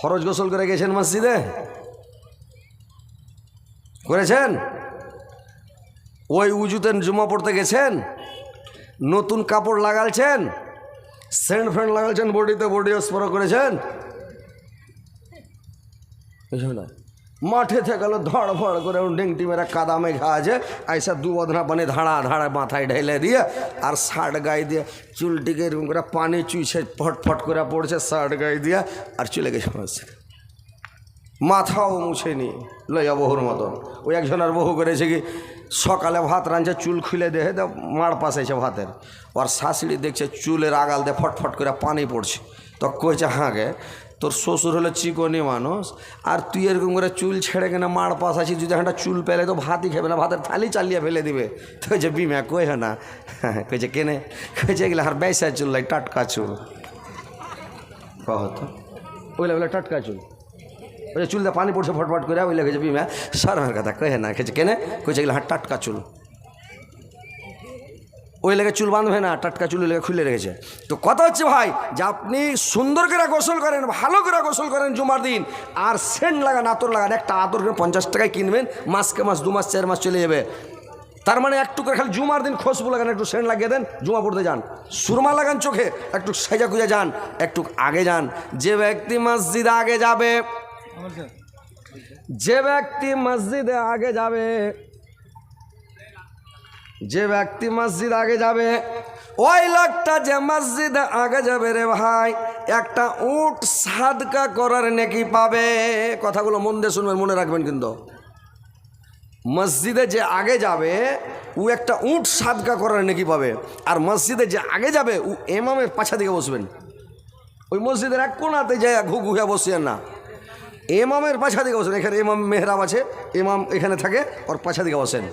ফরজ গোসল করে গেছেন মসজিদে? করেছেন? ওই উজুতে জুমা পড়তে গেছেন? নতুন কাপড় লাগালছেন? সেন্ট ফ্রেন্ড লাগালছেন, বডিতে, বডি স্প্রে করেছেন? না। মাঠে থেকে ধড় ফড় করে ডেংটি মেরা কাদা মেঘা আছে ऐसा দু বদনা পানি ধাড়া ধাড়া মাথায় ঢেলে দিয়ে আর শার্ট গায়ে দিয়ে চুলটিকে এরকম করে পানি চুইছে ফটফট করে পড়ছে শার্ট গায়ে দিয়ে আর চলে গেছে মসজিদে মাথাও মুছেনি, লইয়া বহুর মতন। ওই একজনের বহু করেছে কি, সকালে ভাত রাঁধছে, চুল খুলে দেহে দে মার পাশাইছে ভাতের। ওর শাশুড়ি দেখছে চুলের আগাল দিয়ে ফটফট করে পানি পড়ছে। তো কইছে হাঁকে তোর শ্বশুর হলো চিকনি মানুষ, আর তুই এরকম করে চুল ছেড়ে কেনা মার পাশ আছিস? যদি একটা চুল পেলে তো ভাতই খেবে না, ভাতের থালি চালিয়ে ফেলে দিবে। তো কইছে বিমা কই না? কইছে কেনে? কইছে এগুলো আর বেসা চুল লাই টাটকা চুল। কহতো ওইলা বলে টাটকা চুল। ওই যে চুল দিয়ে পানি পড়ছে ফটফট করে, ওই লেগেছে বিমা। সারার কথা কহে না? খেয়েছে কেনে? কইছে এগুলো হাট টাটকা চুল। ওই লেগে চুল বাঁধবে না টাটকা চুল লেগে খুলে রেখেছে। তো কথা হচ্ছে ভাই যে আপনি সুন্দর করে গোসল করেন ভালো করে গোসল করেন জুমার দিন আর সেন্ট লাগান আতর লাগান একটা আতর করে পঞ্চাশ টাকায় কিনবেন মাসকে মাস দু মাস চার মাস চলে যাবে। তার মানে একটু করে খালি জুমার দিন খুশবু লাগান একটু সেন্ট লাগিয়ে দেন জুমা পড়তে যান। সুরমা লাগান চোখে একটু সাজা খুঁজে যান একটু আগে যান। যে ব্যক্তি মসজিদ আগে যাবে যে ব্যক্তি মসজিদে আগে যাবে যে ব্যক্তি মসজিদ আগে যাবে, ওই লোকটা যে মসজিদে আগে যাবে রে ভাই, একটা উট সাদকা করার নেকি পাবে। কথাগুলো মন দিয়ে শুনবেন, মনে রাখবেন কিন্তু। মসজিদে যে আগে যাবে, ও একটা উট সাদকা করার নেকি পাবে। আর মসজিদে যে আগে যাবে, ও এমামের পাছা দিকে বসবেন। ওই মসজিদের এক কোনাতে যায় ঘু ঘুহে বসিয়েন না। এমামের পাছা দিকে বসেন, এখানে এমাম মেহরাব আছে, এমাম এখানে থাকে, ওর পাছা দিকে বসেন।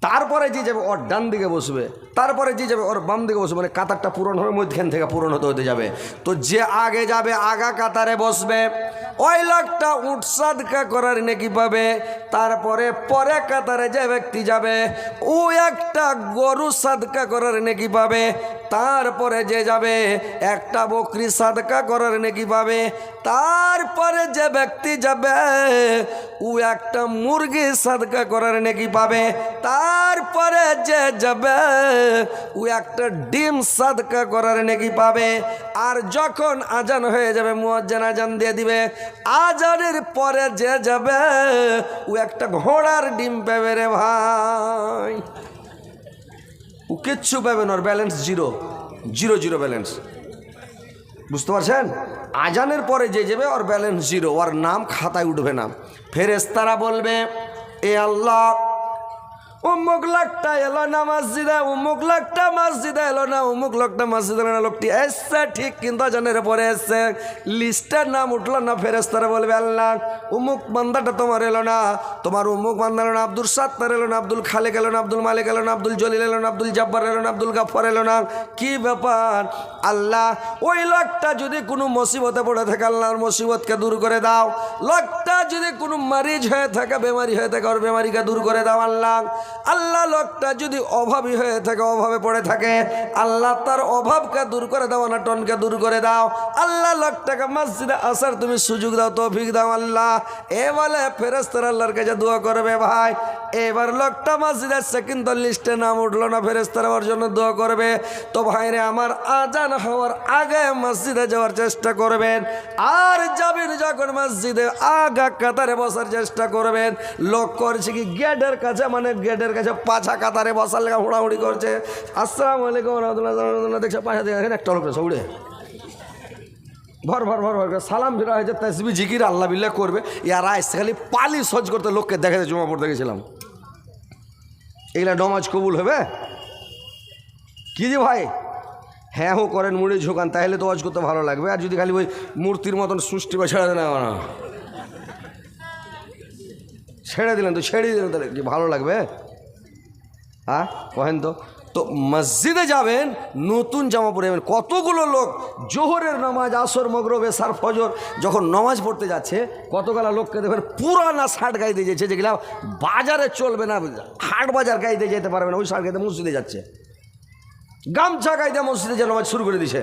তারপরে যে যাবে ওর ডান দিকে বসবে, তারপরে যে যাবে ওর বাম দিকে বসবে মানে কাতারটা পূরণ হবে মধ্যখান থেকে পূরণ হতে হতে যাবে। তো যে আগে যাবে, আগা কাতারে বসবে। ওই লোকটা উঠ সাদকা করার নাকি পাবে। তারপরে পরে কাতারে যে ব্যক্তি যাবে, ও একটা গরু সাদকা করার নাকি পাবে। তারপরে যে যাবে, একটা বকরি সাদকা করার নাকি পাবে। তারপরে যে ব্যক্তি যাবে ও একটা মুরগি সাদকা করার নাকি পাবে? তারপরে যে যাবে, ও একটা ডিম সাদকা করার নাকি পাবে। আর যখন আজান হয়ে যাবে, মুয়াজ্জান আজান দিয়ে দিবে, আজানের পরে যে যাবে, ও একটা ঘোড়ার ডিম পাবে রে ভাই। ও কিচ্ছু পাবে না balance zero zero zero balance বুঝতে পারছেন? আজানের পরে যে যাবে, ওর ব্যালেন্স জিরো ওর নাম খাতায় উঠবে না। ফেরেস্তারা বলবে, এ আল্লাহ অমুক লোকটা এলো না মসজিদে, উমুক লোকটা মসজিদে এলো না অমুক লোকটা মসজিদে এলো না। লোকটি এসছে, ঠিক কিন্তু আজানের পরে এসছে। লিস্টের নাম উঠল না ফেরেস্তারা বলবে, আল্লাহ, উমুক বান্দাটা তোমার এলো না। তোমার উমুক বান্দা এলো না, আব্দুল সাত্তার এলো না, আব্দুল খালেক এলো না, আব্দুল মালিক এলো না, আব্দুল জলিল এলো না, আব্দুল জব্বার এলো না, আব্দুল গাফর এলো না। কি ব্যাপার? আল্লাহ, ওই লোকটা যদি কোনো মুসিবতে পড়ে থাকে, আল্লাহর মুসিবতকে দূর করে দাও। লোকটা যদি কোনো মারিজ হয়ে থাকে, বেমারি হয়ে থাকে, ওর বেমারিকে দূর করে দাও, আল্লাহ। আল্লাহ লোকটা যদি অভাবী হয়ে থাকে, অভাবে পড়ে থাকে, আল্লাহ তার অভাবকে দূর করে দাও না টনকে দূর করে দাও। আল্লাহ লোকটাকে মসজিদে আসার তুমি সুযোগ দাও তো তৌফিক দাও আল্লাহ। এ বলে ফেরেস্তার আল্লাহর কাছে দোয়া করবে ভাই। এবার লোকটা মসজিদ আসছে কিন্তু লিস্টে নাম উঠল না ফেরেস্তারা ওর জন্য দোয়া করবে। তো ভাইরে, আমার আজান হওয়ার আগে মসজিদে যাওয়ার চেষ্টা করবেন। আর যাবেন যখন মসজিদে আগা কাতারে বসার চেষ্টা করবেন। লোক করছে কি, গেটের কাছে মানে গেটের কাছে পাছা কাতারে বসার লেখা হুড়াহুড়ি করছে। আসসালাম আলাইকুম রহমতুল্লাহ দেখছে, পাশা দেখে একটা লোক উড়ে। ভর ভর ভর ভর সালাম ফিরা হয়েছে তসবি জিকির, আল্লাহ বিল্লাহ করবে। ইয়ারা এসে খালি পালি সজ করতে লোককে দেখে জমা পড়তে গেছিলাম এগুলা নমাজ কবুল হবে? কি যে ভাই? হ্যাঁ হো, করেন, মুড়ি ঝোকান, তাহলে তো ওয়াজ করতে ভালো লাগবে। আর যদি খালি ওই মূর্তির মতন সৃষ্টি বা ছেড়ে দেন না ছেড়ে দিলেন তো, ছেড়ে দিলেন তাহলে কি ভালো লাগবে? হ্যাঁ কহেন তো। তো মসজিদে যাবেন, নতুন জামা পরে যাবেন। কতগুলো লোক জোহরের নামাজ, আসর, মগরবে সার ফজর যখন নামাজ পড়তে যাচ্ছে, কতগুলো লোককে দেখবেন পুরানা শার্ট গাইতে যাচ্ছে যেগুলো বাজারে চলবে না, হাট বাজার গাইতে যেতে পারবে না, ওই শার্ট গাইতে মসজিদে যাচ্ছে। গামছা গাইতে মসজিদে যে নামাজ শুরু করে দিছে।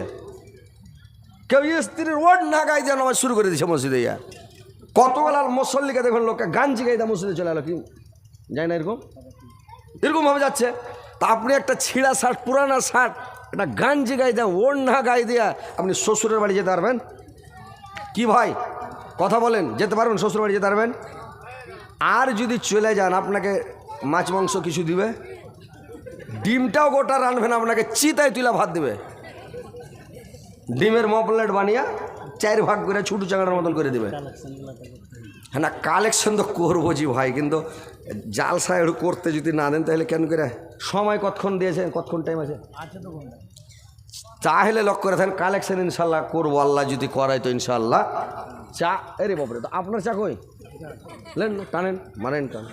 কেউ স্ত্রীর ওয়ার্ড না গাই দিয়ে নামাজ শুরু করে দিয়েছে মসজিদে ইয়া কতবেলা মুসল্লিকে দেখবেন লোককে গাঞ্জি গাইদা মসজিদে চলে এলো কি? যায় না এরকম। এরকম ভাবে যাচ্ছে। তা আপনি একটা ছিঁড়া শার্ট, পুরানা শার্ট, একটা গাঞ্জি গাই দেন ওর না গাই দিয়া আপনি শ্বশুরের বাড়ি যেতে পারবেন? কি ভাই? কথা বলেন, যেতে পারবেন শ্বশুর বাড়ি যেতে পারবেন? আর যদি চলে যান, আপনাকে মাছ, মাংস কিছু দিবে? ডিমটাও গোটা রানবেন আপনাকে চিতায় তুলা ভাত দিবে। ডিমের মপলেট বানিয়ে চার ভাগ করে ছুটু চাঙার মতন করে দিবে। না কালেকশন তো করব জি ভাই কিন্তু জালসা একটু করতে যদি না দেন তাহলে কেন করে? সময় কতক্ষণ দিয়েছেন? কতক্ষণ টাইম আছে? তাহলে লক্ষ্য করে থাকেন কালেকশন ইনশাল্লাহ করব আল্লাহ যদি করাই তো ইনশাল্লাহ। চা এরে বাপরে তো আপনার চা কই? লেন টানেন মানেন টান।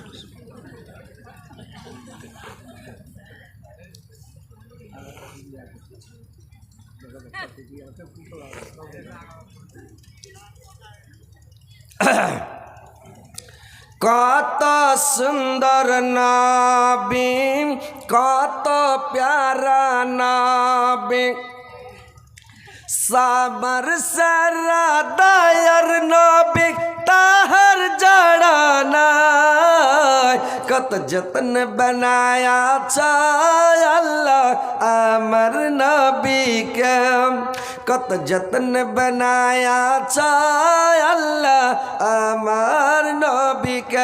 कत सुंदर नाबी कत प्यारा नाबी सामर सरा दायर नाबी ताहर जड़ा नत जतन बनाया छाया अमर नबी के কত যত্ন বনায়াছ আল্লাহ আমার নবিক।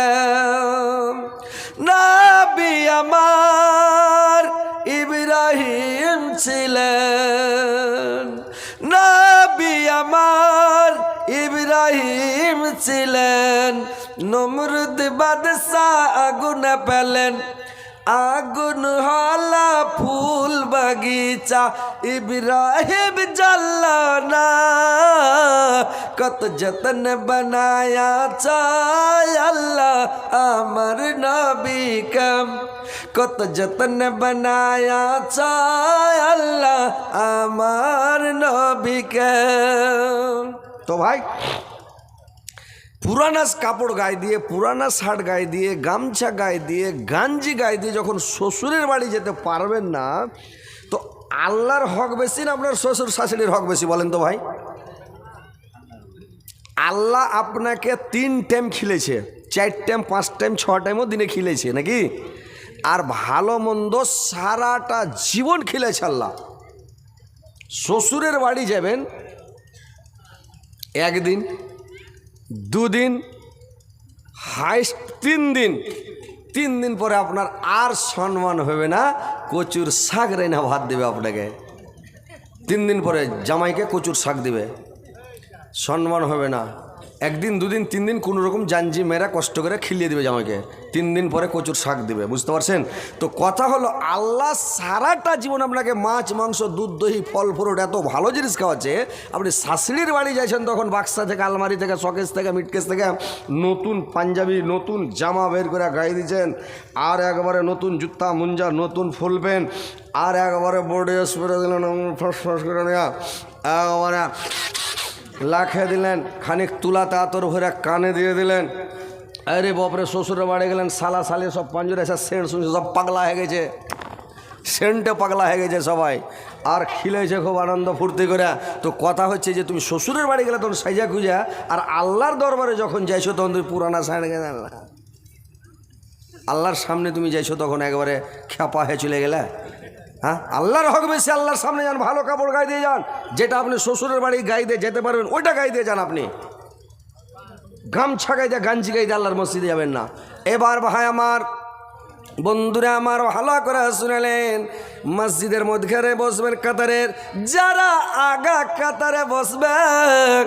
নবি আমার ইব্রাহিম ছিলেন। নবি আমার ইব্রাহিম ছিলেন। নমরুদ বাদশাহ আগুন পেলেন। আগুন হলা, ফুল বাগিচা, ইব্রাহিম জাল্লানা, কত যতন বানায়া চায় আল্লাহ আমার নবী কত যতন বানায়া চায় আল্লাহ আমার নবী কম তো ভাই পুরানা কাপড় গায়ে দিয়ে পুরানা শার্ট গায়ে দিয়ে, গামছা গায়ে দিয়ে, গাঞ্জি গায়ে দিয়ে যখন শ্বশুরের বাড়ি যেতে পারবেন না, তো আল্লাহর হক বেশি না আপনার শ্বশুর শাশুড়ির হক বেশি বলেন তো ভাই? আল্লাহ আপনাকে তিন টাইম খিলেছে, চার টাইম, পাঁচ টাইম, ছ টাইমও দিনে খিলেছে নাকি? আর ভালো মন্দ সারাটা জীবন খিলেছে আল্লাহ। শ্বশুরের বাড়ি যাবেন, একদিন দুদিন, হাইস্ট তিন দিন। তিন দিন পরে আপনার আর সম্মান হবে না, কচুর শাক রাইনা ভাত দেবে আপনাকে। তিন দিন পরে জামাইকে কচুর শাক দেবে। সম্মান হবে না। একদিন, দুদিন তিন দিন কোনো রকম জাঞ্জি মেরা কষ্ট করে খিলিয়ে দেবে জামাইকে। তিন দিন পরে কচুর শাক দেবে, বুঝতে পারছেন? তো কথা হলো, আল্লাহ সারাটা জীবন আপনাকে মাছ, মাংস, দুধ দহি ফল, ফ্রুট এত ভালো জিনিস খাওয়াচ্ছে, আপনি শাশুড়ির বাড়ি যাইছেন তখন বাক্সা থেকে, আলমারি থেকে, শকেস থেকে, মিটকেস থেকে, নতুন পাঞ্জাবি, নতুন জামা বের করে গায়ে দিচ্ছেন, আর একবারে নতুন জুতা, মুঞ্জা, নতুন ফুল প্যান্ট আর একবারে বোর্ডে স্প্রে দিলেন ফস ফস করে নেওয়া একবারে লাখে দিলেন, খানিক তুলা তাতর ভরে কানে দিয়ে দিলেন। আরে বাপরে, শ্বশুরের বাড়ি গেলেন সালা সালে সব পাঞ্জরে এসে সেন্ট শুনছে, সব পাগলা হয়ে গেছে। সেন্টে পাগলা হয়ে গেছে সবাই। আর খিলেছে খুব আনন্দ ফুর্তি করে। তো কথা হচ্ছে যে, তুমি শ্বশুরের বাড়ি গেলে তখন সাইজা খুঁজা, আর আল্লাহর দরবারে যখন যাইছো তখন তুমি পুরানা সাইড গেলে আল্লাহর সামনে তুমি যাইছো তখন একবারে খেপা হয়ে চলে গেলে। হ্যাঁ? আল্লাহর হক বেশি, আল্লাহর সামনে যান, ভালো কাপড় গায়ে দিয়ে যান। যেটা আপনি শ্বশুরের বাড়ি গায়ে দিয়ে যেতে পারবেন ওইটা গায়ে দিয়ে যান আপনি। গামছা গায়ে দিয়ে, গাঞ্জি গায়ে দিয়ে আল্লাহর মসজিদে যাবেন না। এবার ভাই আমার, বন্ধুরা আমার, ভালো করে শুনেলেন। মসজিদের মধ্যে বসবেন কাতারের, যারা আগা কাতারে বসবেন,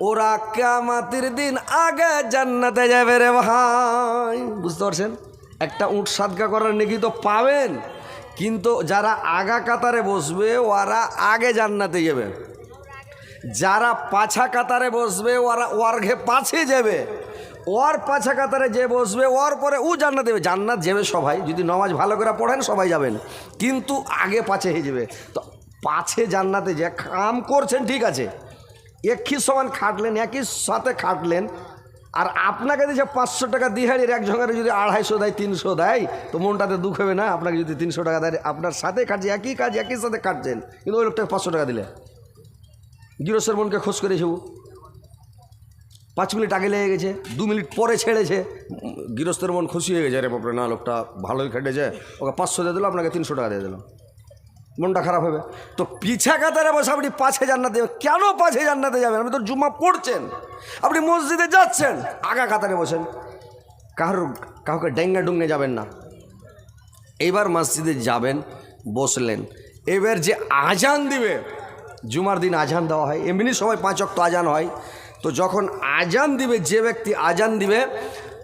ওরা কামাতির দিন আগে জান্নাতে যাবে রে ভাই। বুঝতে পারছেন? একটা উঁট সাদকা করার নাকি তো পাবেন। কিন্তু যারা আগা কাতারে বসবে ওরা আগে জান্নাতে যাবে। যারা পাছা কাতারে বসবে ওরা ওর ঘে পাছে যাবে। ওর পাছা কাতারে যে বসবে ওর পরে ও জান্নাত দেবে জান্নাত যাবে সবাই, যদি নমাজ ভালো করে পড়েন, সবাই যাবেন। কিন্তু আগে পাছে হয়ে যাবে। তো পাছে জান্নাতে যে কাম করছেন, ঠিক আছে। একই সমান খাটলেন, একই সাথে খাটলেন আর আপনাকে দিয়েছে পাঁচশো টাকা দিহাড়ির এক জনের যদি আড়াইশো দেয়, তিনশো দেয়, তো মনটাতে দুঃখ হবে না? আপনাকে যদি তিনশো টাকা দেয়, আপনার সাথে কাটছে, একই কাজ, একই সাথে কাটছেন। কিন্তু ওই লোকটাকে পাঁচশো টাকা দিলে। গৃহস্থের মনকে খোঁজ করেছে ও পাঁচ মিনিট আগে লেগে গেছে, দু মিনিট পরে ছেড়েছে। গৃহস্থের মন খুশি হয়ে গেছে, আরে বাপরে, না, লোকটা ভালোই খেটেছে। ওকে পাঁচশো দিয়ে দিল, আপনাকে তিনশো টাকা দিয়ে দিলাম মনটা খারাপ হবে। তো পিছা কাতারে বসে আপনি পাঁচে জান্নাতে কেন পাঁচে জান্নাতে যাবেন? আপনি তো জুম্মা পড়ছেন। আপনি মসজিদে যাচ্ছেন। আগা কাতারে বসেন। কারোর, কাউকে ডেঙ্গা ডুঙ্গে যাবেন না। এইবার মসজিদে যাবেন, বসলেন। এবার যে আজান দিবে, জুমার দিন আজান দেওয়া হয়। এমনি সময় পাঁচ অক্ট আজান হয়। তো যখন আজান দিবে, যে ব্যক্তি আজান দিবে,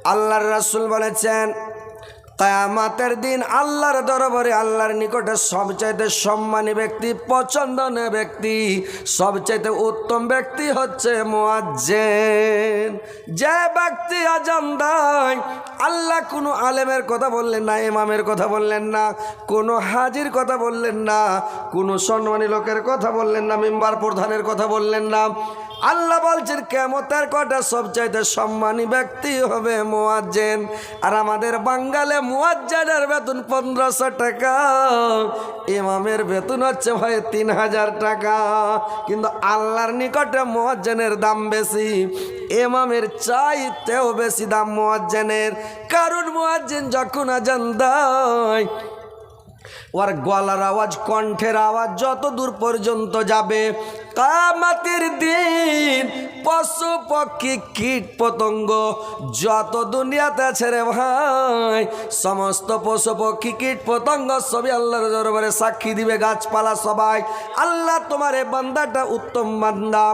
আল্লাহর রাসূল বলেছেন কায়ামাতের দিন আল্লাহর দরবারে আল্লাহর নিকটে সবচাইতে সম্মানী ব্যক্তি, পছন্দনীয় ব্যক্তি, সবচাইতে উত্তম ব্যক্তি হচ্ছে মোয়াজ্জেন। যে ব্যক্তি আজান দেয়, আল্লাহ কোনো আলেমের কথা বললেন না, ইমামের কথা বললেন না, কোনো হাজির কথা বললেন না, কোনো সম্মানী লোকের কথা বললেন না, মেম্বার প্রধানের কথা বললেন না। আল্লাহ বলছেন, কেমতের কটা সবচাইতে সম্মানী ব্যক্তি হবে মোয়াজ্জেন। আর আমাদের বাঙ্গালে মোয়াজ্জেনের বেতন পনেরোশো টাকা, ইমামের বেতন হচ্ছে ভাই তিন হাজার টাকা। কিন্তু আল্লাহর নিকটে মোয়াজ্জেনের দাম বেশি, ইমামের চাইতেও বেশি দাম মোয়াজ্জেনের। কারণ মোয়াজ্জেন যখন আজান দেয়, ওর গলার আওয়াজ, কণ্ঠের আওয়াজ যত দূর পর্যন্ত যাবে কামাতের দিন পশু পক্ষী, কীট পতঙ্গ যত দুনিয়াতে আছে রে ভাই, সমস্ত পশু পক্ষী, কীট পতঙ্গ সবই আল্লাহর দরবারে সাক্ষী দিবে গাছপালা সবাই। আল্লাহ তোমার এই বান্দাটা উত্তম বান্দা।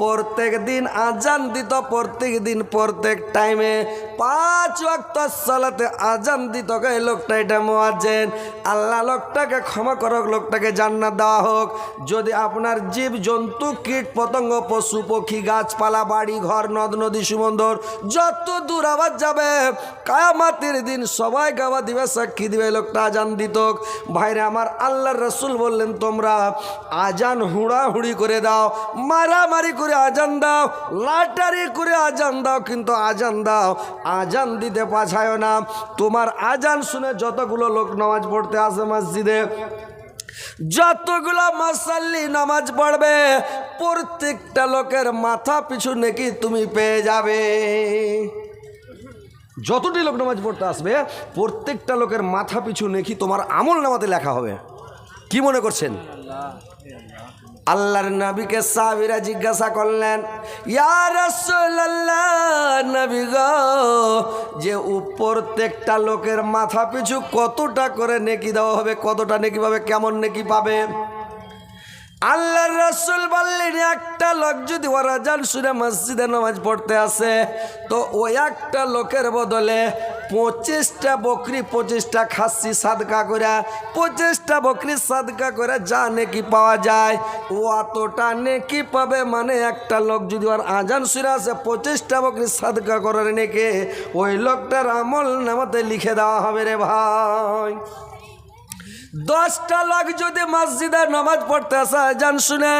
প্রত্যেক দিন আজান দিত প্রত্যেক দিন প্রত্যেক টাইমে পাঁচ ওয়াক্ত সালাতে আজান দিত এই লোকটা এটা মোয়াজেন আল্লাহ লোকটাকে ক্ষমা করক, লোকটাকে জান্নাত দেওয়া হোক। যদি আপনার জীব, জন্তু, কীট, পতঙ্গ, পশু, পক্ষী, গাছপালা, বাড়ি, ঘর, নদ, নদী, সুমন্দর, যত দূর আবার যাবে, কায়ামাতির দিন সবাই গাওয়া দিবে, সাক্ষী দিবে লোকটা আজান দিত ভাইরে, আমার আল্লাহর রসুল বললেন, তোমরা আজান হুড়াহুড়ি করে দাও, মারামারি করে আজান দাও, লাটারি করে আজান দাও, কিন্তু আজান দাও আজান দিতে পাছায় না। তোমার আজান শুনে যতগুলো লোক নামাজ পড়তে আসে মসজিদে, যতগুলো মাসাল্লি নামাজ পড়বে, প্রত্যেকটা লোকের মাথা পিছু নাকি তুমি পেয়ে যাবে। যতটি লোক নামাজ পড়তে আসবে, প্রত্যেকটা লোকের মাথা পিছু নেকি তোমার আমল নামাতে লেখা হবে। কি মনে করছেন? আল্লাহর নবীকে সাহাবীরা জিজ্ঞাসা করলেন নবী গো, যে প্রত্যেকটা লোকের মাথা পিছু কতটা করে নেকি দেওয়া হবে, কতটা নেকি পাবে, কেমন নেকি পাবে? আল্লাহর রাসূল বললেন, একটা লোক যদি ওরা যান শুনে মসজিদে নামাজ পড়তে আসে, তো ওই একটা লোকের বদলে পঁচিশটা বকরি, পঁচিশটা খাসি সাদকা করে পঁচিশটা বকরি সাদকা করে যা নেকি পাওয়া যায়। ও অতটা নেকি পাবে মানে একটা লোক যদি ওর আজান শুনে আসে পঁচিশটা বকরি সাদকা করার নেকে, ওই লোকটার আমল নামাতে লিখে দেওয়া হবে রে ভাই। দশটা লাখ যদি মসজিদে নামাজ পড়তে আসা যান শুনে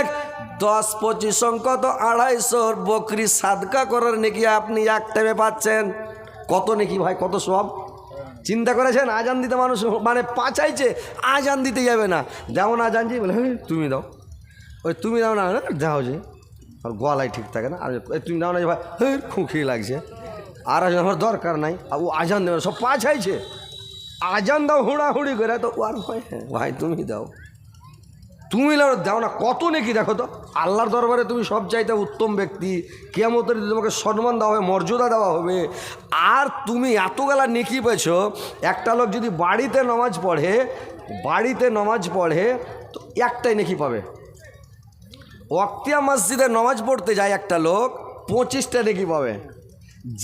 দশ পঁচিশ অঙ্ক তো আড়াইশো বকরি সাদকা করার নাকি আপনি এক টাইমে পাচ্ছেন। কত নাকি ভাই কত সব? চিন্তা করেছেন? আজান দিতে মানুষ মানে পাচাইছে আজান দিতে যাবে না। যেমন আজান যে বলে "হ্যাঁ, তুমি দাও। ওই তুমি দাও না যাও যে। আর গলায় ঠিক থাকে না। আর "এই তুমি দাও না যে ভাই। হ্যাঁ খুঁখি লাগছে। আর আমার দরকার নাই। আর ও আজান দেবে সব পাছাইছে আজান দাও হুড়াহুড়ি করে তো আর ভাই হ্যাঁ ভাই তুমি দাও। তুমি দাও না, কত নাকি দেখো তো? আল্লাহর দরবারে তুমি সব চাইতে উত্তম ব্যক্তি। কেমতের তোমাকে সম্মান দেওয়া হবে, মর্যাদা দেওয়া হবে। আর তুমি এতগুলা নেকি পেছো একটা লোক যদি বাড়িতে নামাজ পড়ে, বাড়িতে নামাজ পড়ে, তো একটাই নেকি পাবে। ওয়াক্তিয়া মসজিদে নামাজ পড়তে যায় একটা লোক, পঁচিশটা নেকি পাবে।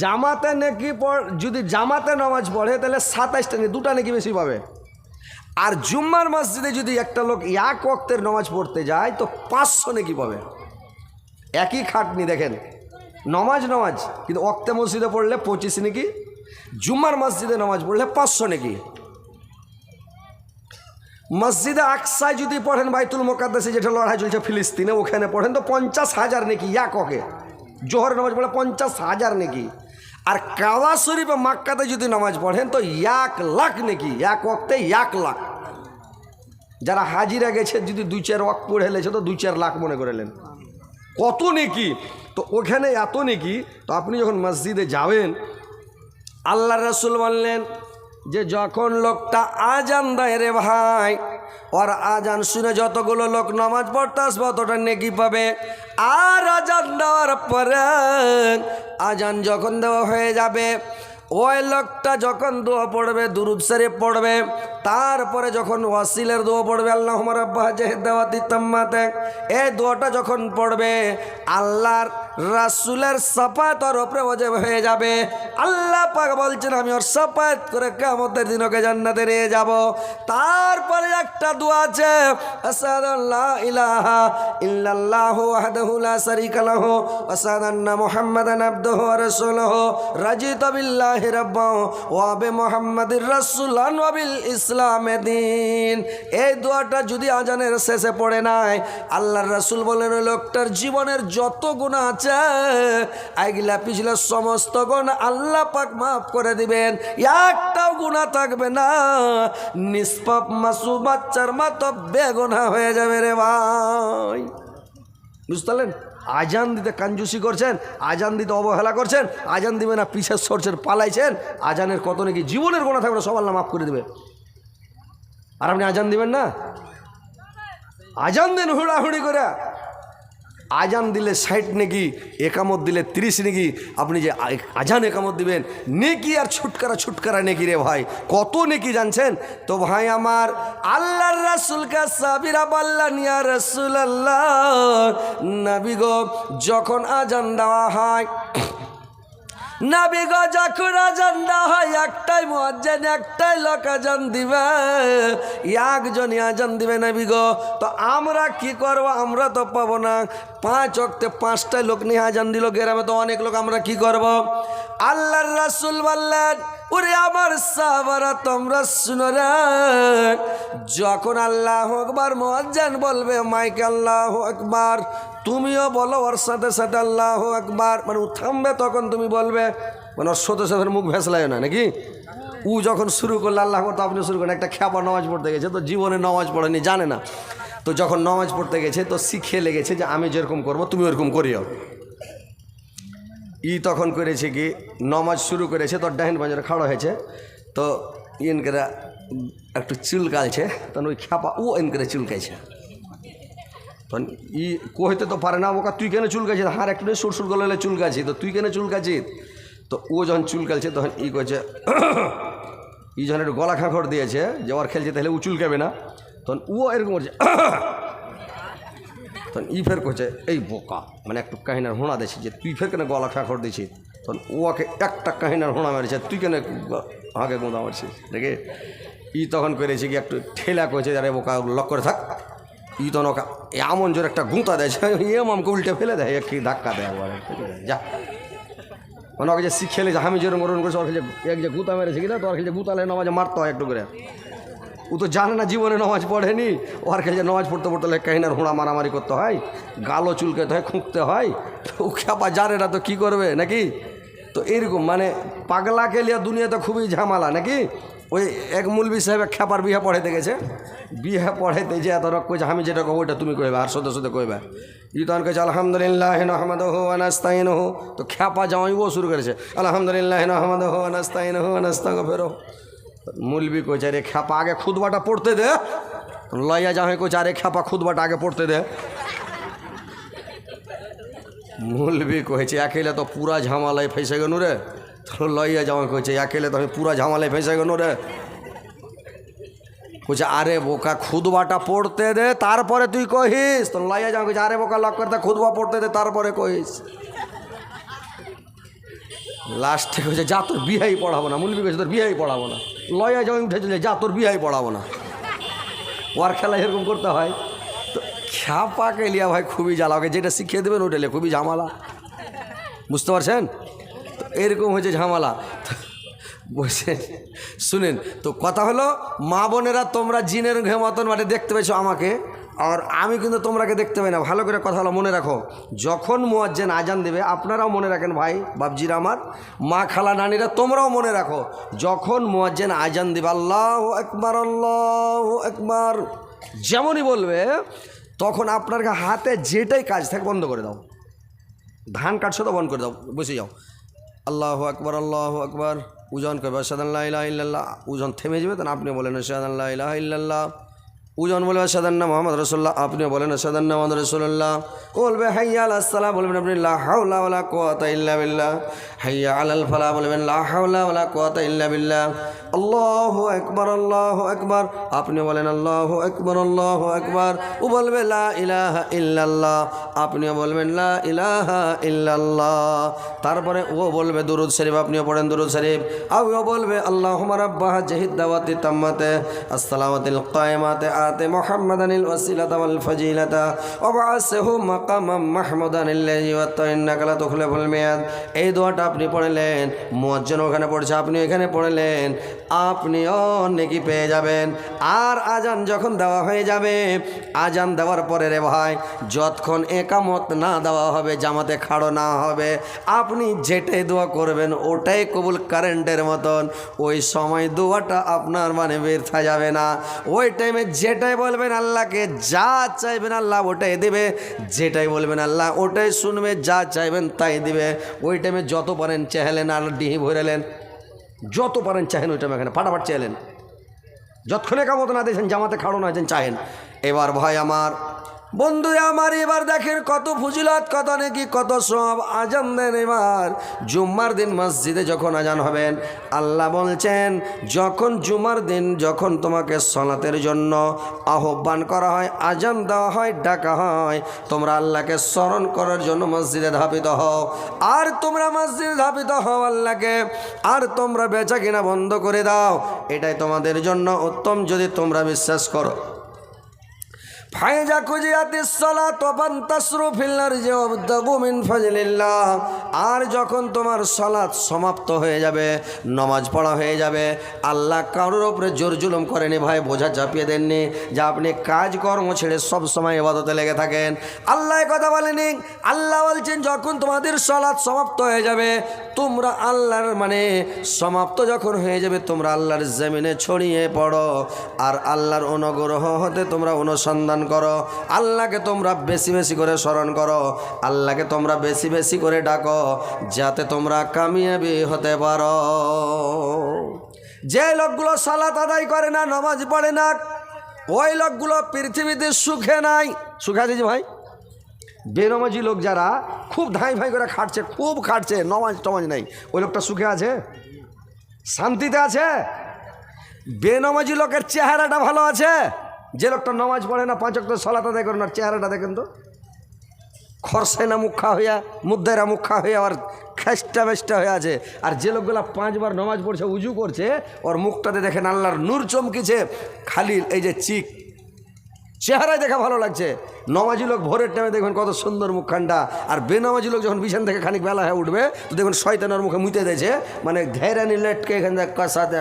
জামাতে নেকি পড়, যদি জামাতে নামাজ পড়ে, তাহলে সাতাইশটা নেই দুটা নেকি বেশি পাবে। আর জুম্মার মসজিদে যদি একটা লোক এক ওক্তের নামাজ পড়তে যায়, তো পাঁচশো নাকি পাবে। একই খাটনি, দেখেন। নমাজ নমাজ। কিন্তু অক্তে মসজিদে পড়লে পঁচিশ নাকি, জুম্মার মসজিদে নামাজ পড়লে পাঁচশো নাকি। মসজিদে আকসায় যদি পড়েন বাইতুল মোকাদ্দাসে, যেটা লড়াই চলছে ফিলিস্তিনে, ওখানে পড়েন, তো পঞ্চাশ হাজার নাকি এক অকে জোহর নামাজ পড়লে পঞ্চাশ হাজার নাকি। আর কাওয়া শরীফে মাক্কাতে যদি নামাজ পড়েন, তো এক লাখ নাকি? এক অক্তে এক লাখ। যারা হাজিরা গেছে, যদি দুই চার ওয়াক পড়ে হেলেছে তো দুই চার লাখ মনে করে নেন। কত নেকি? তো ওখানে এত নেকি? তো আপনি যখন মসজিদে যাবেন আল্লাহ রসুল বললেন যে, যখন লোকটা আজান দেয় রে ভাই ওর আজান শুনে যতগুলো লোক নামাজ পড়তে আসবে, অতটা নেকি পাবে। আর আজান দেওয়ার পরে আজান যখন দেওয়া হয়ে যাবে, ওই লোকটা যখন দোয়া পড়বে, দুরুদ পড়বে তারপরে যখন ওয়াসিলের দোয়া পড়বে আল্লাহ রাব্বা তাম্মাতে, এই দোয়াটা যখন পড়বে, আল্লাহর রাসুলের সাফাতর ওপরে ওয়াজিব হয়ে যাবে। আল্লাহ পাক বলছেন, আমি ওর সাফাত করে কিয়ামতের দিন ওকে জান্নাতে নিয়ে যাব। তারপরে একটা দোয়া আছে আসাদুল্লাহ ইলাহা ইল্লাল্লাহু ওয়াহদাহু দিন। এই দোয়াটা যদি আজানের শেষে পড়ে নাই, আল্লাহর রাসূল বলেন, ওই লোকটার জীবনের যত গুনাহ আছে আগলা পিছলা সমস্ত গুণ আল্লাহ পাক মাফ করে দিবেন। একটাও গুণা থাকবে না। নিষ্পাপ মাসু বাচ্চার মতো বেগুনা হয়ে যাবে রে ভাই। বুঝতে আজান দিতে কাঞ্জুসি করছেন, আজান দিতে অবহেলা করছেন, আজান দিবে না, পিছের সরছেন পালাইছেন, আজানের কত নাকি জীবনের গোনা থাকবে সব আল্লাহ মাফ করে দেবে। আর আপনি আজান দিবেন না? আজান দেন হুড়াহুড়ি করে। আজান দিলে ষাট নেকি, একামত দিলে তিরিশ নেকি। আপনি যে আজান একামত দিবেন, নেকি আর ছুটকারা ছুটকারা নেকি রে ভাই। কত নেকি জানছেন? তো ভাই আমার আল্লাহর বললেন ইয়া রসুল আল্লাহ নবী যখন আজান দেওয়া হয় নাবি গো যখন আজান দেওয়া হয়, একটাই মজ্জান একটাই লোক আজান দিবে। একজনই আজান দিবে নাবি গো। তো আমরা কি করব? আমরা তো পাবো না। পাঁচ অক্টে পাঁচটাই লোক নিয়ে আজান দিল, গ্রামে তো অনেক লোক, আমরা কি করব? আল্লাহর রাসুল বললেন ওরে আমার সাবারা, তোমরা শুনো রে। যখন আল্লাহ আকবার মজ্জান বলবে, মাইকে আল্লাহ আকবার, তুমিও বলো ওর সাথে সাথে আল্লাহ একবার মানে থামবে তখন তুমি বলবে মানে ওর সাথে সাথে মুখ ভেসলায় না, নাকি? উ যখন শুরু করলে, আল্লাহ তো আপনি শুরু করেন। একটা খ্যাপা নামাজ পড়তে গেছে, তো জীবনে নামাজ পড়েনি, জানে না। তো যখন নামাজ পড়তে গেছে, তো শিখে লেগেছে যে, আমি যেরকম করব, তুমি ওরকম করিও। ই তখন করেছে কি, নমাজ শুরু করেছে তো ডাহিন বাজারে খাড়া হয়েছে, তো ইনকেরা একটু চুলকালছে তখন ওই খ্যাপা ও ইনকেরা চুলকাইছে তখন ই কইতে তো পারে না ওকা তুই কেন চুলকাছিস হার একটু সুর সুর গলে চুলকাছি তো তুই কেন চুলকাছিস তো ও যখন চুলকালছে তখন ই কইছে, ই যখন একটু গলা খাঁখড় দিয়েছে, যে ওর খেলছে, তাহলে ও চুলকাবে না। তখন ও এরকম করছে তখন ই ফের করছে এই বোকা মানে একটু কাহিনার হোঁড়া দিয়েছি যে তুই ফের কেন গলা খাঁখড় দিছিস তখন ওকে একটা কাহিনার হোঁড়া মেরেছে, তুই কেন হাঁকে গোঁদা মারছিস? দেখে ই তখন করেছে কি, একটু ঠেলা করেছে আরে বোকা লক করে থাক। ই তখন ওকে এমন জোর একটা গুঁতা দেয় এম আমাকে উল্টে ফেলে দেয়, একটি ধাক্কা দেয় একবার যা। মানে ওকে যে শিখেলে যে আমি যেরকম ওরকম করেছে, ওর কাছে এক যে গুঁতা মেরেছে কিনা তো ওর কাছে গুঁতালে নামাজে মারতে হয় একটু করে। ও তো জানে না জীবনে নামাজ পড়েনি। ওর কাছে নামাজ পড়তে পড়তে কাহিনার হোঁড়া মারামারি করতে হয় গালও চুলকাতে হয় খুঁকতে হয়। ও খেপা জানে না, তো কী করবে? নাকি? তো এরকম মানে পাগলাকে লিয়া দুনিয়াতে খুবই ঝামেলা, নাকি? ওই এক মুলবি সাহেব খেপার বিয়ে পড়াইতে গেছে। বিয়ে পড়াইতে যে এত রক কইছে আমি যেটা কব ওইটা তুমি কইবে, আর সদস্য সদস্য কইবে। ই তখন কইছে, আলহামদুলিল্লাহ নহমদ হো আনাস্তাইন হো তো খেপা জামাইবো শুরু করেছে, আলহামদুলিল্লাহ নহমদ হো আনাস্তাইন হো আনাস্তা ফেরো মুলবি কইছে রে খেপা আগে খুদবাটা পড়তে দে। লইয়া যাহে কইছে আরে খেপা খুদবাটা আগে পড়তে দে। মুলবি কইছে, একেলে তো পুরা ঝামালায় ফেসে গেল রে। তো লইয়া যাওয়া কইছে, একেলে তো আমি পুরা ঝামালায় ফেসে গেল রে। কইছে, আরে বোকা, খুদবাটা পড়তে দে, তারপরে তুই কহিস। তো লইয়া যাওয়া কইছে, আরে বোকা, লক করতে, খুদবা পড়তে দে, তারপরে কহিস। লাস্টে হয়েছে যা তোর বিহাই পড়াবো না। মুলবি কইছে তোর বিহাই পড়াবো না। লয়া যাওয়া উঠে চলে, যা তোর বিহাই পড়াবো না। ওয়ার খেলা এরকম করতে হয়। তো খ্যাপাকে লিয়া ভাই, খুবই জ্বালা। ওকে যেটা শিখিয়ে দেবেন, ওটা খুবই ঝামেলা। বুঝতে পারছেন? তো এরকম হয়েছে ঝামেলা। বলছে, শুনেন, তো কথা হলো, মা বোনেরা তোমরা জিনের ঘে মতন মাঠে দেখতে পেয়েছ আমাকে। আর আমি কিন্তু তোমরাকে দেখতে পাই না। ভালো করে কথা হলো মনে রাখো। যখন মোয়াজ্জেন আজান দেবে, আপনারাও মনে রাখেন, ভাই বাবজিরা আমার, মা খালা নানিরা, তোমরাও মনে রাখো, যখন মোয়াজ্জেন আজান দেবে, আল্লাহ একবার আল্লাহ একবার যেমনই বলবে, তখন আপনার হাতে যেটাই কাজ থাকে বন্ধ করে দাও। ধান কাটছো তো বন্ধ করে দাও, বসে যাও। আল্লাহ আকবর আল্লাহ আকবর, উজন করবে সাদাল্লাহ ইল্লাল্লাহ, উজন থেমে যাবে, তখন আপনি বলেন সাদাল্লাহ ইল্লাল্লাহ। উজন বলবে সাদান্না মোহাম্মদ রসুল্লাহ আপনি বলেন সাদান্না মোহাম্মদ রসুল্লাহ বলবে, হাইয়া আল আসসালাম বলবেন, আপনি লা হাওলা ওয়ালা কুওয়াতা ইল্লা বিল্লাহ। হাইয়া আলাল ফালা বলবেন, লা হাওলা ওয়ালা কুওয়াতা ইল্লা বিল্লাহ। আল্লাহু আকবার আল্লাহু আকবার। আপনি বলেন, আল্লাহু আকবার, আল্লাহু একবার ও বলবে, লা ইলাহা ইল্লাল্লাহ। আপনিও বলবেন, লা ইলাহা ইল্লাল্লাহ। তারপরে ও বলবে, দুরুদ শরীফ। আপনিও পড়েন, দুরুদ শরীফ। আর ও বলবে, আল্লাহুম্মা রাব্বাহ জাহিদ দাওয়াতি তাম্মাতে আসসালামাতিল কায়মাতে আতে ওয়াসিলাতা ওয়াল ফাজিলাতা। ওয়া বাআসহু মাকামাম মাহমুদান আল্লাযী ওয়াত্তাইন্নাকা লা তুখলিফুল মিয়াদ। এই দোয়াটা আপনি পড়লেন, মুয়াজ্জিন ওখানে পড়ছে, আপনি এখানে পড়লেন, আপনিও নেকি পেয়ে যাবেন। আর আজান যখন দেওয়া হয়ে যাবে, আজান দেওয়ার পরে রে ভাই, যতক্ষণ একামত না দেওয়া হবে, জামাতে খাড়ো না হবে, আপনি যেটাই দোয়া করবেন, ওটাই কবুল কারেন্টের মতন। ওই সময় দোয়াটা আপনার মানে বেরথা যাবে না। ওই টাইমে যেটাই বলবেন আল্লাহকে যা চাইবেন আল্লাহ ওটাই দেবে। যেটাই বলবেন আল্লাহ ওটাই শুনবে, যা চাইবেন তাই দিবে। ওই টাইমে যত পারেন চেহেলেন আর ডিহি ভরেলেন। যত পারেন চাহেন ওই টাইমে এখানে, ফাটাফাট চেহেলেন। যতক্ষণে কামত না দিয়েছেন, জামাতে খাড়ো না চাহেন। এবার ভাই আমার বন্ধু আমার এবার দেখেন কত ফুজিলত, কত নাকি, কত সব আজান দেন এবার। জুম্মার দিন মসজিদে যখন আজান হবেন, আল্লাহ বলছেন, যখন জুমার দিন যখন তোমাকে সলাতের জন্য আহ্বান করা হয়, আজান দেওয়া হয়, ডাকা হয়, তোমরা আল্লাহকে স্মরণ করার জন্য মসজিদে ধাপিত হও। আর তোমরা মসজিদে ধাপিত হও আল্লাহকে, আর তোমরা বেচা কিনা বন্ধ করে দাও। এটাই তোমাদের জন্য উত্তম, যদি তোমরা বিশ্বাস করো। ফায়জা কুজিয়াতিস সালাত ওয়ান তাসরু ফিল আরজি ওয়াবতাগু মিন ফাজলিল্লাহ। আর যখন তোমার সালাত সমাপ্ত হয়ে যাবে, নামাজ পড়া হয়ে যাবে, আল্লাহ কারোর উপরে জোর জুলুম করেনি ভাই, বোঝা চাপিয়ে দেননি যে আপনি কাজকর্ম ছেড়ে সব সময় ইবাদতে লেগে থাকেন। আল্লাহ কথা বলেনি। আল্লাহ বলছেন, যখন তোমাদের সালাত সমাপ্ত হয়ে যাবে, তোমরা আল্লাহর মানে সমাপ্ত যখন হয়ে যাবে, তোমরা আল্লাহর জমিনে ছড়িয়ে পড়ো। আর আল্লাহর অনুগ্রহ হতে তোমরা অনুসন্ধান করো। আল্লাহকে তোমরা বেশি বেশি করে স্মরণ করো। আল্লাহকে তোমরা বেশি বেশি করে ডাকো, যাতে তোমরা কামিয়াবি হতে পারো। যে লোকগুলো সালাত আদায় করে না, নামাজ পড়ে না, ওই লোকগুলো পৃথিবীতে সুখে নাই। সুখে আছে ভাই? বেনমাজি লোক যারা খুব ধাই ভাই করে খাটছে, খুব খাটছে, নমাজ টমাজ নাই। ওই লোকটা সুখে আছে? শান্তিতে আছে? বেনমাজি লোকের চেহারাটা ভালো আছে? যে লোকটা নমাজ পড়ে না, পাঁচ অক্ট সলাত আদায় না চেহারাটা দেখেন তো। খরসেনা মুখা হইয়া মুদ্দেরা মুখা হইয়া আর খেষ্টা বেষ্টা হয়ে আছে। আর যে লোকগুলা পাঁচবার নমাজ পড়ছে, উজু করছে, ওর মুখটাতে দেখেন আল্লাহর নূর চমকেছে। খালি এই যে চিক, চেহারায় দেখা ভালো লাগছে। নমাজি লোক ভোরের টাইমে দেখবেন কত সুন্দর মুখখানটা। আর বেনামাজি লোক যখন বিছান থেকে খানিক বেলা হয়ে উঠবে, তো দেখবেন শয়তানের মুখে মুতে দিয়েছে। মানে ধৈরানি লেটকে এখান থেকে কাসাতে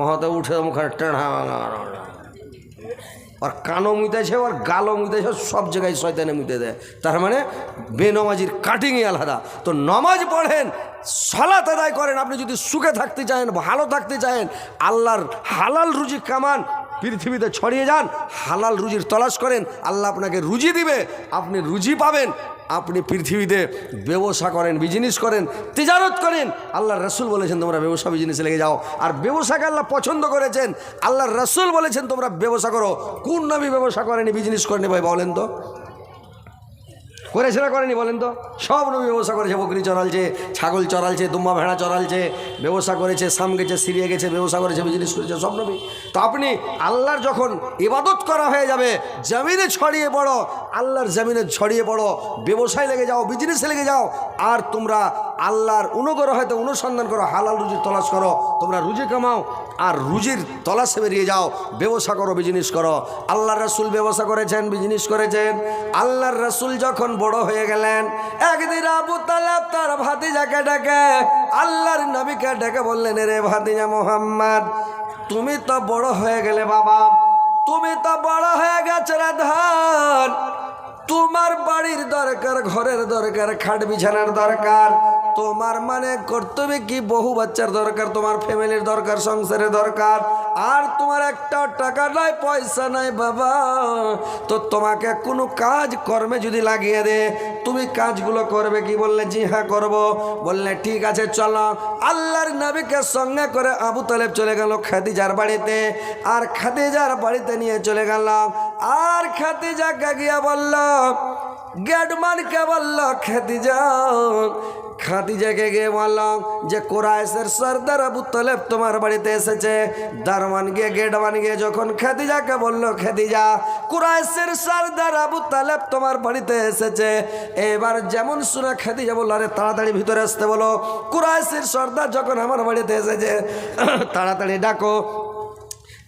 মহাতে উঠে মুখে টেढ़া আর কানও মুইতেছে আর গালও মুইতেছে সব জায়গায় শয়তানে মুতে দেয়। তার মানে বেনমাজির কাটিংই আলাদা। তো নমাজ পড়েন, সলাত আদায় করেন, আপনি যদি সুখে থাকতে চান, ভালো থাকতে চান, আল্লাহর হালাল রুজি কামান পৃথিবীতে ছড়িয়ে যান, হালাল রুজির তলাশ করেন, আল্লাহ আপনাকে রুজি দিবে, আপনি রুজি পাবেন। আপনি পৃথিবীতে ব্যবসা করেন বিজনেস করেন, তেজারত করেন আল্লাহ রসুল বলেছেন তোমরা ব্যবসা বিজনেসে লেগে যাও। আর ব্যবসাকে আল্লাহ পছন্দ করেছেন আল্লাহ রসুল বলেছেন তোমরা ব্যবসা করো। কোন নবী ব্যবসা করেনি বিজনেস করেনি ভাই, বলেন তো। করেছে না করেনি বলেন তো? সব নবী ব্যবসা করেছে, বকরি চড়ালছে, ছাগল চড়ালছে, দুম্বা ভেড়া চড়ালছে, ব্যবসা করেছে, সাম গেছে, সিরিয়ে গেছে, ব্যবসা করেছে বিজনেস করেছে, সব নবী। তো আপনি আল্লাহর যখন ইবাদত করা হয়ে যাবে, জমিনে ছড়িয়ে পড়ো, আল্লাহর জমিনে ছড়িয়ে পড়ো, ব্যবসায় লেগে যাও বিজনেসে লেগে যাও, আর তোমরা আল্লাহর অনুগ্রহ হয়তো অনুসন্ধান করো, হালাল রুজির তলাশ করো, তোমরা রুজি কামাও, আর রুজির তলাশে বেরিয়ে যাও, ব্যবসা করো বিজনেস করো। আল্লাহর রাসুল ব্যবসা করেছেন বিজনেস করেছেন। আল্লাহর রাসুল যখন বড় হয়ে গেলেন। একদিন আবু তালাব তার ভাতিজাকে ডেকে, আল্লাহর নবীকে ডেকে বললেন রে ভাতিজা মোহাম্মদ, তুমি তো বড় হয়ে গেলে বাবা, তুমি তো বড় হয়ে গেছে রে ধান। তোমার বাড়ির দরকার, ঘরের দরকার, খাট বিছানার দরকার। তোমার মানে কর্তব্য কি? বহু বাচ্চার দরকার, তোমার ফ্যামিলির দরকার, সংসারের দরকার। আর তোমার একটা টাকা নাই, পয়সা নাই, বাবা। তো তোমাকে কোনো কাজ কর্মে যদি লাগিয়ে দে, তুমি কাজগুলো করবে কি? বললে, জি হ্যাঁ করব। বললে, ঠিক আছে, চলো। আল্লাহর নবীকে সঙ্গে করে আবু তালেব চলে গেল খাদিজার বাড়িতে। আর খাদিজার বাড়িতে নিয়ে চলে গেল আর খাদিজাকে গিয়া বলল গেটমানকে বলল, খাদিজা। খাদিজাকে গিয়ে বললাম যে কোরআসের সর্দার আবু তালেব তোমার বাড়িতে এসেছে। দারমান গিয়ে গেটমান গিয়ে যখন খাদিজাকে বলল, খাদিজা, কুরাইশের সর্দার আবু তালেব তোমার বাড়িতে এসেছে। এবার যেমন শুনে খাদিজা বলল, আরে তাড়াতাড়ি ভিতরে আসতে বলো। কুরাইশের সর্দার যখন আমার বাড়িতে এসেছে, তাড়াতাড়ি ডাকো।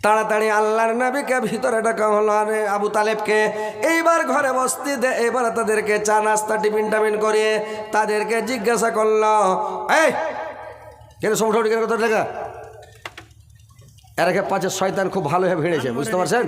তাড়াতাড়ি আল্লাহর নবীকে ভিতরে ডাকা হলো আরে আবু তালেবকে। এইবার ঘরে বস্তি দে এবার তাদেরকে চা, নাস্তা, টিফিন টাফিন করিয়ে তাদেরকে জিজ্ঞাসা করল, এই কেন সমস্যা কেন কথা দেখা এর পাঁচের শয়তান খুব ভালোভাবে ভিড়েছে, বুঝতে পারছেন?